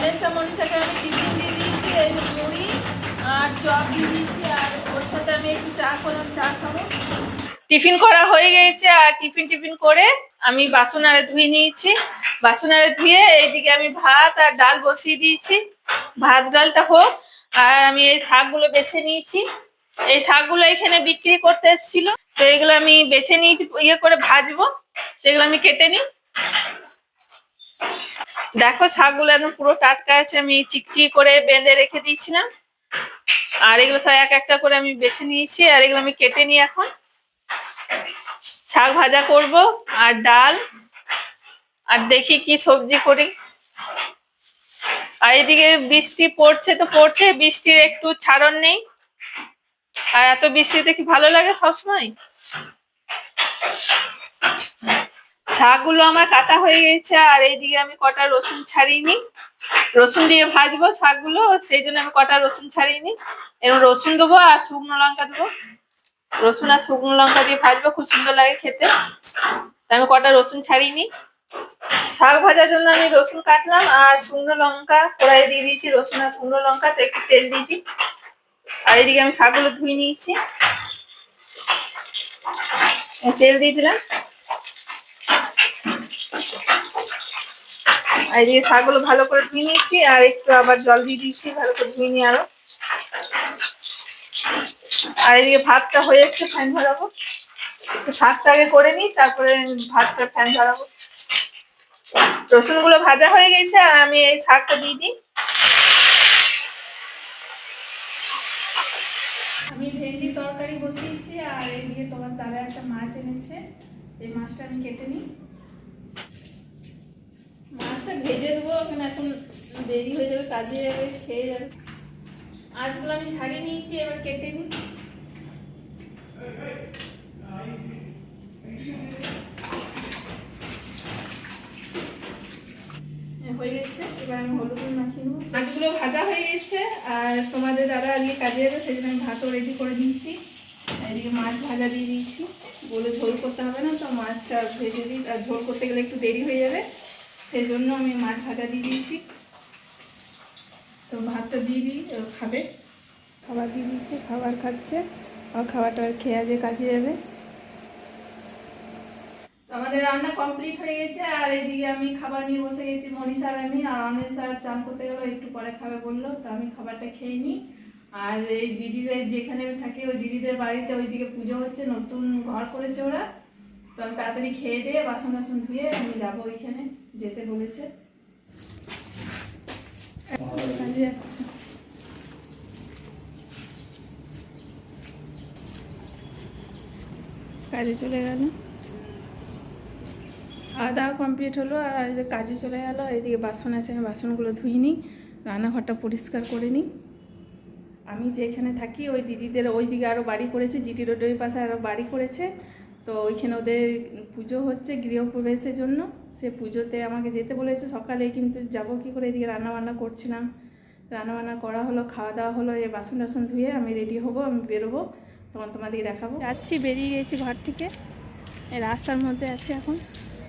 অনেসা মনীষাকে আমি টিফিন দিয়ে দিয়েছি মুড়ি আর চপ দিয়ে দিয়েছি, আর ওর সাথে আমি একটু চা করলাম, চা খাব। টিফিন করা হয়ে গেছে আর টিফিন টিফিন করে আমি বাসন আরে ধুয়ে নিয়েছি। বাসন আরে ধুয়ে এইদিকে আমি ভাত আর ডাল বসিয়ে দিয়েছি। ভাত, ডালটা হোক, আর আমি এই শাকগুলো বেছে নিয়েছি। এই শাকগুলো এখানে বিক্রি করতে এসেছিল। তো এগুলো আমি বেছে নিয়েছি ইয়ে করে ভাজবো। সেগুলো আমি কেটে নিই। দেখো শাকগুলো একদম পুরো টাটকা আছে আমি চিকচিক করে বেঁধে রেখে দিয়েছিলাম। আর এগুলো সব এক একটা করে আমি বেছে নিয়েছি, আর এগুলো আমি কেটে নিই এখন। শাক ভাজা করব, আর ডাল, আর দেখি কি সবজি করি। আর এদিকে বৃষ্টি পড়ছে তো পড়ছে, বৃষ্টির একটু ছাড়ন নেই। আর এত বৃষ্টিতে কি ভালো লাগে সবসময়? শাকগুলো আমার কাটা হয়ে গেছে, আর এইদিকে আমি কটা রসুন ছাড়িনি রসুন দিয়ে ভাজবো শাকগুলো, সেই জন্য আমি কটা রসুন ছাড়িনি এরকম রসুন দেবো আর শুকনো লঙ্কা দেবো। রসুন আর শুকনো লঙ্কা দিয়ে ভাজবো, খুব সুন্দর লাগে খেতে। আমি কটা রসুন ছাড়িনি শাক ভাজার জন্য আমি রসুন কাটলাম, আর শুকনো লঙ্কা কড়াই দিয়ে দিয়েছি, রসুন আর শুকনো লঙ্কা তো একটু তেল দিয়ে দিই। আর এদিকে আমি শাকগুলো ধুয়ে নিয়েছি। তেল দিয়ে দিলাম। আর এদিকে শাকগুলো ভালো করে ধুয়ে নিয়েছি, আর একটু আবার জল দিয়ে দিয়েছি, ভালো করে ধুয়ে নিয়ে আরও। আর এদিকে ভাতটা হয়ে যাচ্ছে ফ্যান ধরাবো। শাকটা আগে করে নিই, তারপরে ভাতটা ফ্যান ধরাবো। রসুনগুলো ভাজা হয়ে গেছে, আর আমি এই শাকটা দিয়ে দিই। আমি ভেন্ডি তরকারি বসিয়েছি, আর এইদিকে তোমার দাদা একটা মাছ এনেছে, এই মাছটা আমি কেটে নিই। মাছটা ভেজে দেবো, কারণ এখন দেরি হয়ে যাবে, কাজে যাবে, খেয়ে যাবে। মাছগুলো আমি ছাড়িয়ে নিয়েছি, এবার কেটে নিই। হয়ে গেছে, এবার আমি হলুদ মাখিয়ে নেব। মাছগুলো ভাজা হয়ে গেছে, আর দাদা কাজে যাবে, সেই জন্য আমি ভাতও রেডি করে মাছ ভাজা দিয়ে দিয়েছি। বলে ঝোল করতে হবে না, তো মাছটা ভেজে আর ঝোল করতে গেলে একটু দেরি হয়ে যাবে। সেই জন্য আমি মাছ ভাজা দিয়ে দিয়েছি। তো ভাতটা দিয়ে দিই খাবে। খাবার দিয়ে দিয়েছি খাবার খাচ্ছে। আর খাবারটা খেয়ে আজকে কাজে যাবে তো আমাদের রান্না কমপ্লিট হয়ে গেছে আর এইদিকে আমি খাবার নিয়ে বসে গেছি মনীষা আর আমি। আর অনেক স্যার চান করতে গেলো একটু পরে খাবে বলল তো আমি খাবারটা খেয়ে নিই। আর এই দিদিদের যেখানে আমি থাকি ওই দিদিদের বাড়িতে ওইদিকে পুজো হচ্ছে নতুন ঘর করেছে ওরা। তো আমি তাড়াতাড়ি খেয়ে দিয়ে বাসন টাসন ধুয়ে আমি যাব ওইখানে, যেতে বলেছে। কাজে চলে গেল। খাওয়া দাওয়া কমপ্লিট হলো, আর কাজে চলে গেল এদিকে বাসন আছে, আমি বাসনগুলো ধুই নিই রান্নাঘরটা পরিষ্কার করে নিই। আমি যেখানে থাকি, ওই দিদিদের ওই দিকে আরও বাড়ি করেছে, জিটি রোডের পাশে আরও বাড়ি করেছে। তো ওইখানে ওদের পুজো হচ্ছে গৃহপ্রবেশের জন্য। সে পুজোতে আমাকে যেতে বলেছে, সকালে কিন্তু যাব কি করে? এদিকে রান্নাবান্না করছিলাম। রান্নাবান্না করা হলো, খাওয়া দাওয়া হলো এই বাসন টাসন ধুয়ে আমি রেডি হব, আমি বেরোবো, তখন তোমাদেরকে দেখাবো। যাচ্ছি, বেরিয়ে গেছি ঘর থেকে। রাস্তার মধ্যে আছে এখন।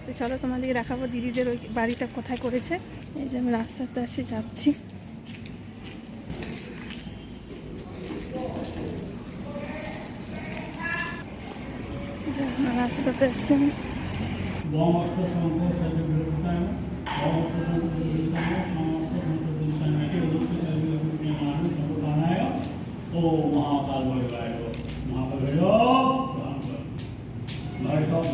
তো চলো তোমাদেরকে দেখাবো দিদিদের ওই বাড়িটা কোথায় করেছে। এই যে আমি রাস্তাতে আছি, যাচ্ছি। মানুষ সর্বপ্রাণায় ও মহাকাল বৈবায় মহাকাল ঘরে সব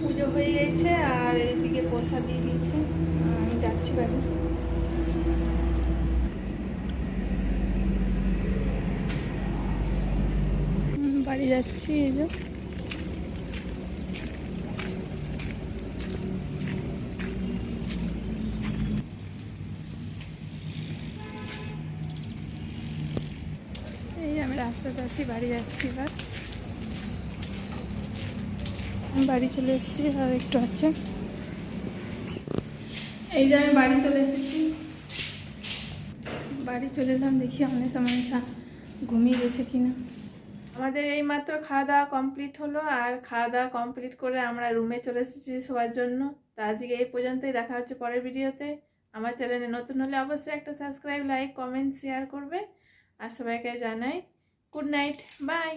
পুজো হয়ে গেছে আর এদিকে প্রসাদ দিয়ে দিয়েছে। আর আমি যাচ্ছি বাড়ি। হুম, বাড়ি যাচ্ছি এই যে। রাস্তাতে আছি, বাড়ি যাচ্ছি এবার। বাড়ি চলে এসেছি, আর একটু আছে। এই যে আমি বাড়ি চলে এসেছি। বাড়ি চলে এলাম, দেখি অনেসা মনেসা ঘুমিয়ে গেছে কিনা। আমাদের এই মাত্র খাওয়া দাওয়া কমপ্লিট হলো, আর খাওয়া দাওয়া কমপ্লিট করে আমরা রুমে চলে এসেছি শোয়ার জন্য। তা আজকে এই পর্যন্তই, দেখা হচ্ছে পরের ভিডিওতে। আমার চ্যানেলে নতুন হলে অবশ্যই একটা সাবস্ক্রাইব লাইক কমেন্ট শেয়ার করবে। আর সবাইকে জানাই good night. Bye.